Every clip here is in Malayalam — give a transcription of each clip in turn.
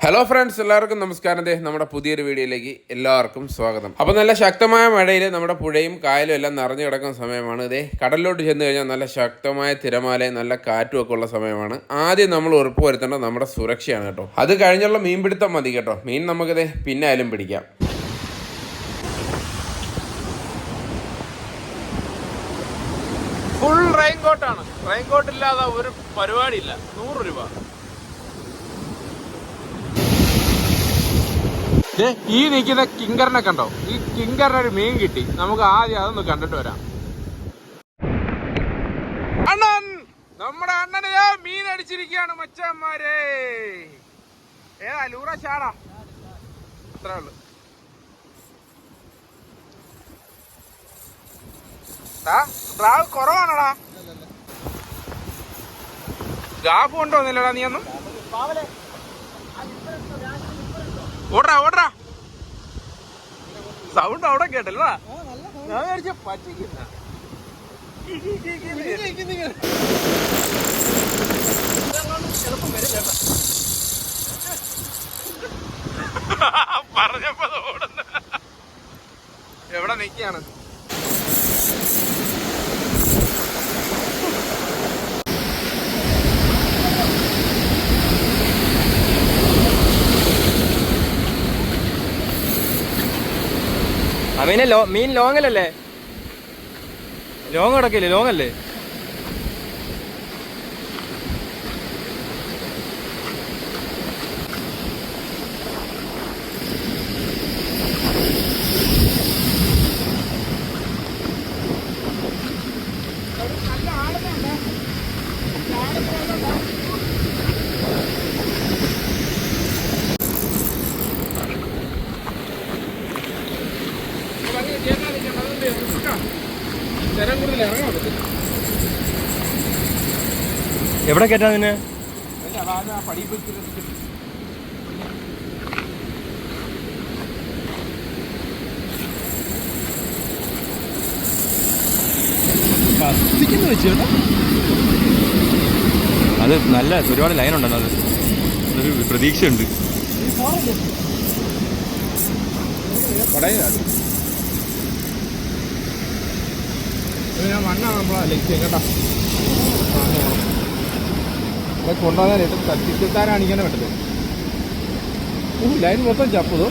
ഹലോ ഫ്രണ്ട്സ് എല്ലാവർക്കും നമസ്കാരം. ദേ നമ്മുടെ പുതിയൊരു വീഡിയോയിലേക്ക് എല്ലാവർക്കും സ്വാഗതം. അപ്പോൾ നല്ല ശക്തമായ മഴയിൽ നമ്മുടെ പുഴയും കായലും എല്ലാം നിറഞ്ഞു കിടക്കുന്ന സമയമാണ്. ഇതേ കടലിലോട്ട് ചെന്ന് കഴിഞ്ഞാൽ നല്ല ശക്തമായ തിരമാലയും നല്ല കാറ്റും ഒക്കെ ഉള്ള സമയമാണ്. ആദ്യം നമ്മൾ ഉറപ്പ് വരുത്തേണ്ടത് നമ്മുടെ സുരക്ഷയാണ് കേട്ടോ. അത് കഴിഞ്ഞുള്ള മീൻപിടുത്തം മതി കേട്ടോ. മീൻ നമുക്കിതേ പിന്നായാലും പിടിക്കാം. ഫുൾ റെയിൻകോട്ടാണ് റെയിൻകോട്ട് ഇല്ലാതെ ഒരു പരിപാടിയില്ല. നൂറ് രൂപ. ഈ നിൽക്കുന്ന കിങ്കറിനെ കണ്ടോ? ഈ കിങ്കറിന് ഒരു മീൻ കിട്ടി. നമുക്ക് ആദ്യം അതൊന്ന് കണ്ടിട്ട് വരാം. അണ്ണൻ! നമ്മുടെ അണ്ണനെ മീൻ അടിച്ചിരിക്കുകയാണ് മച്ചന്മാരെ. ഏതാ ലൂറ ചാടാ അത്രേ ഉള്ളു. ട്രാവ് കുറവാണടാ. ഗാഫ് കൊണ്ടുവന്നില്ലടാ നീ ഒന്നും ഓടറാ ഓടറാ സൗണ്ട് അവിടെ കേട്ടല്ലോ ഞാൻ വിചാരിച്ച പറ്റിക്കുന്ന അവനെ ലോ മീൻ ലോങ്ങലല്ലേ ലോങ് കിടക്കില്ലേ ലോങ് എവിടെ കേട്ടാ നിന്നെ? അല്ല അതാ നല്ല ഒരുപാട് ലൈൻ ഉണ്ടെന്ന് അത്. ഒരു പ്രതീക്ഷയുണ്ട്. മണ്ണാണ് നമ്മളെ ലൈറ്റ് കേട്ടോ നമ്മളെ ഏറ്റവും തട്ടിത്താരാണിക്കാനെ ഇങ്ങനെ ഓ ലൈൻ മൊത്തം ചപ്പതോ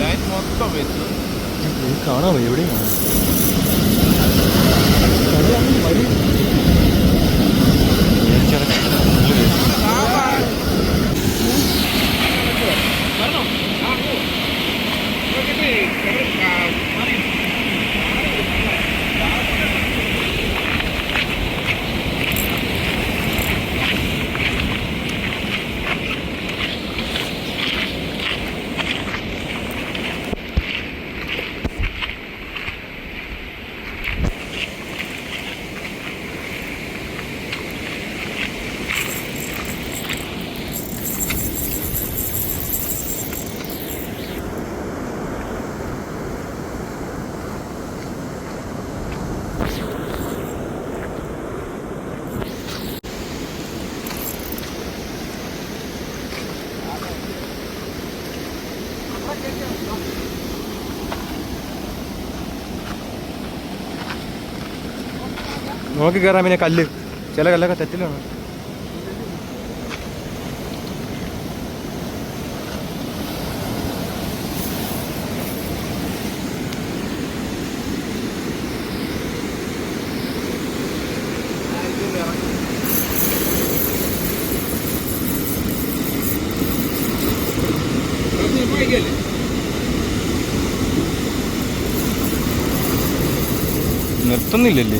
ലൈൻ മൊത്തം വെച്ചു. കാണാമോ എവിടെയാണ് കാണാം നോക്കി കയറാൻ പിന്നെ കല്ല്. ചില കല്ലൊക്കെ തെറ്റിലാണ്. നിർത്തുന്നില്ലല്ലേ?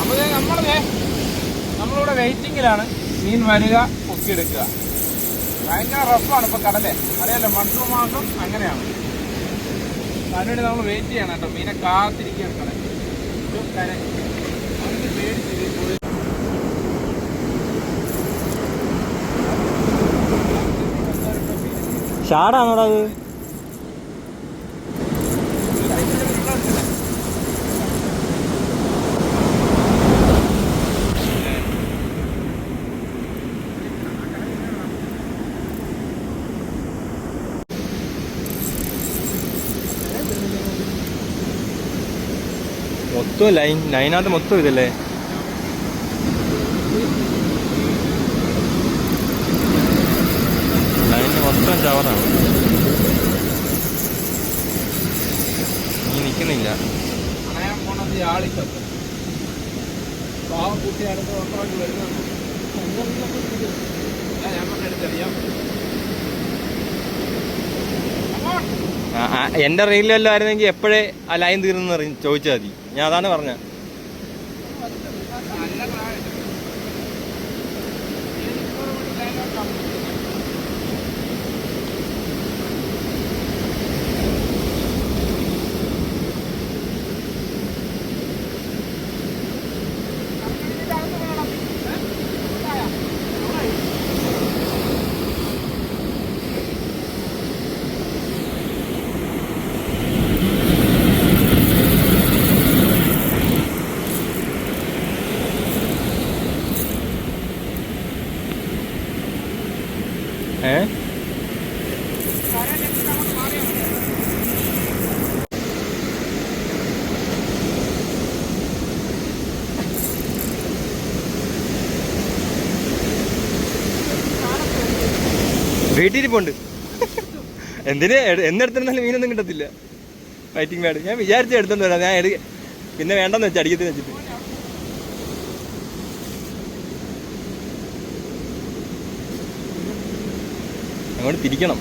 അപ്പോൾ നമ്മളെ നമ്മളിവിടെ വെയിറ്റിങ്ങിലാണ് മീൻ വരിക പൊക്കിയെടുക്കുക ഭയങ്കര റഫാണ് ഇപ്പൊ കടലെ. അറിയാലോ മൺസൂൺ മാസം അങ്ങനെയാണ്. അതിനുവേണ്ടി നമ്മൾ വെയിറ്റ് ചെയ്യണം കേട്ടോ. മീനെ കാത്തിരിക്കുകയാണ് കടൽ പേടിച്ചില്ല പോയി. അത്? മൊത്തം ലൈൻ ലൈനകത്ത് മൊത്തം ഇതല്ലേ? ലൈനിൽ മൊത്തം ചവറാണ് നീ നിൽക്കുന്നില്ല പാവക്കുട്ടി അടുത്ത് വരുന്നുണ്ട് കൊണ്ട് എടുത്തറിയാം റീലിൽ വല്ലതും ആയിരുന്നെങ്കിൽ എപ്പോഴേ ആ ലൈൻ തീർന്നു ചോദിച്ചാൽ മതി. ഞാൻ അതാണ് പറഞ്ഞ വീട്ടിരിപ്പുണ്ട് എന്തിന് എന്നെടുത്തിരുന്നാലും മീനൊന്നും കിട്ടത്തില്ല. വൈറ്റിംഗ് പാഡ് ഞാൻ വിചാരിച്ചു എടുത്തോണ്ട് വരാം. ഞാൻ എടുക്ക പിന്നെ വേണ്ടെന്ന് വെച്ചാൽ അടിക്കത്തിന് വെച്ചിട്ട് അങ്ങോട്ട് തിരിക്കണം.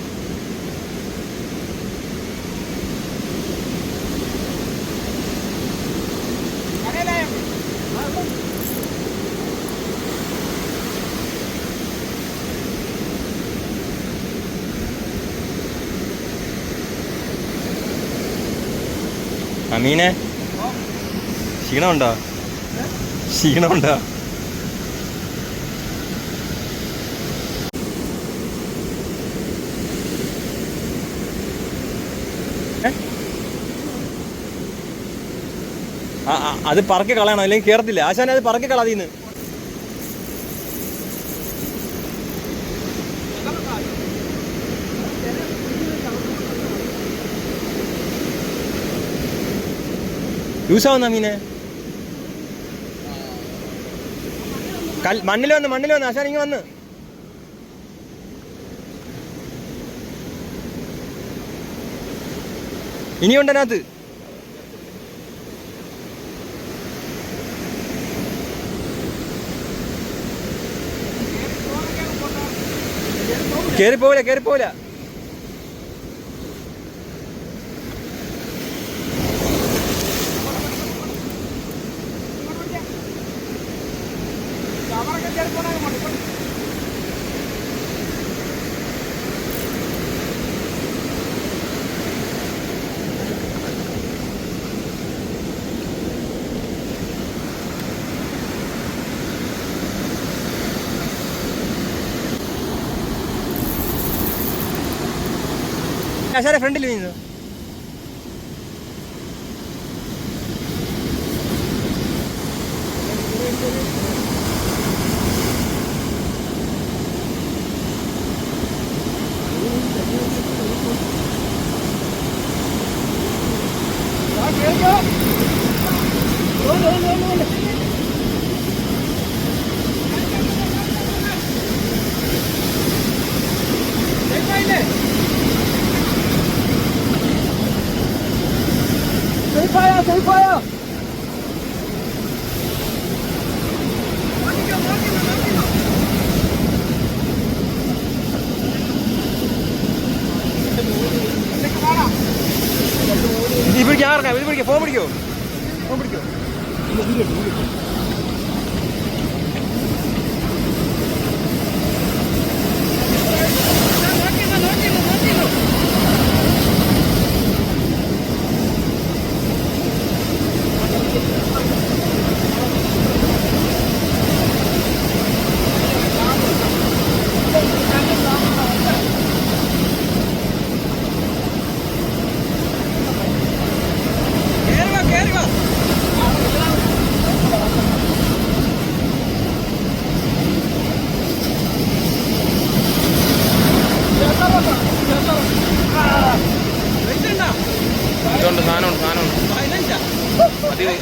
അമീനെ ക്ഷീണമുണ്ടോ? ക്ഷീണമുണ്ടോ? അത് പറക്കി കളയണം? അല്ലെങ്കിൽ കയറത്തില്ല ആശാനെ അത് പറക്കി കളാതീന്ന് ലൂസാവുന്ന മീനെ? കൽ മണ്ണിൽ വന്ന് മണ്ണിൽ വന്ന് ആശാൻ ഇങ്ങ് വന്ന്. ഇനിയുണ്ട് അതിനകത്ത്. കേറി ഫ്രണ്ടിൽ കേറി പോവില്ല ആശാരെ ഫ്രണ്ടിൽ വീഴുന്നു ഇത് പിടിക്കാം ആർക്കാം ഇത് പിടിക്കാം ഫോൺ പിടിക്കോ. ഫോൺ പിടിക്കോ.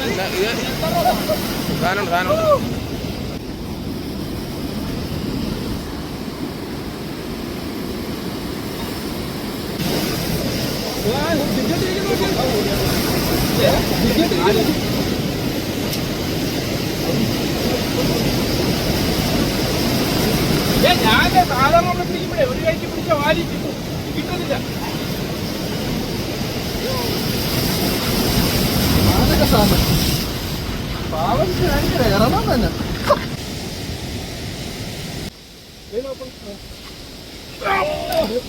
ഇല്ല, ഇത് സാധനം സാധനമുണ്ട് ഏ, ഞാൻ നമ്മൾ പിടിക്കുമ്പോഴേ ഒരു കൈക്ക് പിടിച്ച വാലിക്കുന്നു കിട്ടുന്നില്ല. ഭയങ്കര സാധനം. പാവം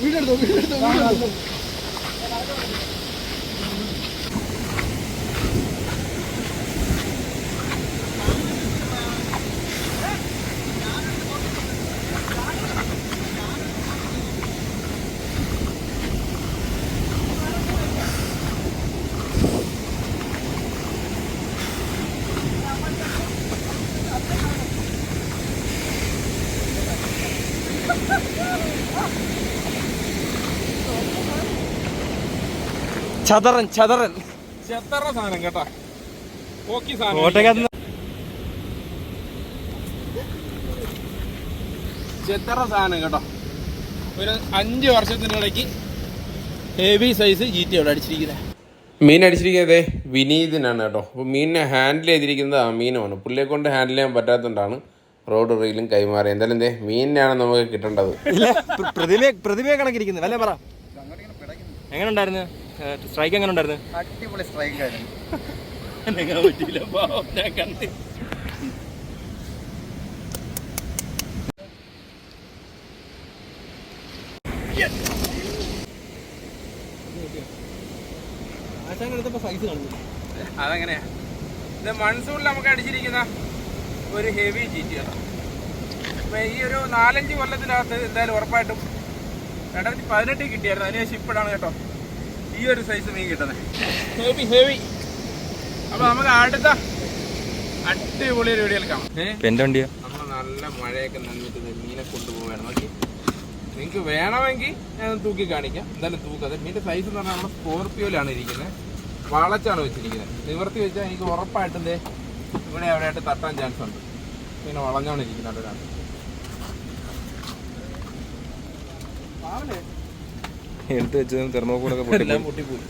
വീടെടുത്തോ വീടെടുത്തോ വീടെടുത്തോ. ചതറൻ ചതറൻ. ചെത്തറ സാധനം കേട്ടാ. ഓക്കി സാധനം. ചെത്തറ സാധനം കേട്ടോ. ഒരു അഞ്ച് വർഷത്തിനിടയ്ക്ക് ഹെവി സൈസ് ജി ടി അവിടെ അടിച്ചിരിക്കുന്നത് മീൻ അടിച്ചിരിക്കുന്നത് വിനീതിനാണ് കേട്ടോ. അപ്പോൾ മീനിനെ ഹാൻഡിൽ ചെയ്തിരിക്കുന്നത് ആ മീനുമാണ്. പുള്ളിയെ കൊണ്ട് ഹാൻഡിൽ ചെയ്യാൻ പറ്റാത്തതുകൊണ്ടാണ് റോഡ് റീലും കൈമാറി എന്തായാലും എന്തേ മീനിനാണ് നമുക്ക് കിട്ടേണ്ടത്. ഇല്ല പ്ര- പ്രതിമ പ്രതിമയെ കണക്കിരിക്കുന്നു. അല്ലേ പറ? എങ്ങനെ ഉണ്ടായിരുന്നു സ്ട്രൈക്ക് എങ്ങനെ ഉണ്ടായിരുന്നു? അടിപൊളി സ്ട്രൈക്കായിരുന്നു നിങ്ങൾ പറ്റിയില്ല പാവം ഞാൻ കണ്ട്. അതെങ്ങനെയാ. ഇത് മൺസൂണിൽ നമുക്ക് അടിച്ചിരിക്കുന്ന ഒരു ഹെവി ചീറ്റിയാണ് അപ്പൊ ഈ ഒരു നാലഞ്ച് കൊല്ലത്തിനകത്ത് എന്തായാലും ഉറപ്പായിട്ടും രണ്ടായിരത്തി പതിനെട്ടിൽ കിട്ടിയായിരുന്നു. അതിനുശേഷം ഇപ്പോഴാണ് കേട്ടോ. ഈ ഒരു സൈസ് മീൻ കിട്ടുന്നത് ഹെവി ഹെവി അപ്പൊ നമുക്ക് അടുത്ത അടിപൊളി ഒരു വീഡിയോയിൽ കാണാം എന്റെ വണ്ടിയാ? നമ്മൾ നല്ല മഴയൊക്കെ നന്നിട്ട് മീനെ കൊണ്ടുപോവുകയാണ്. നോക്കി. നിങ്ങൾക്ക് വേണമെങ്കിൽ ഞാൻ തൂക്കി കാണിക്കാം. എന്തായാലും തൂക്കാതെ മീന്റെ സൈസ് എന്ന് പറഞ്ഞാൽ നമ്മുടെ സ്കോർപ്പിയോയിലാണ് ഇരിക്കുന്നത് വളച്ചാണ് വെച്ചിരിക്കുന്നത് നിവർത്തി വെച്ചാൽ എനിക്ക് ഉറപ്പായിട്ടും ദേ ഇവിടെ എവിടെയായിട്ട് തട്ടാൻ ചാൻസ് ഉണ്ട്. പിന്നെ വളഞ്ഞാണ് ഇരിക്കുന്നത് ഒരാൾ എടുത്ത് വെച്ചതും തെർമോക്കോളൊക്കെ പൊട്ടി പൊട്ടിപ്പോയി.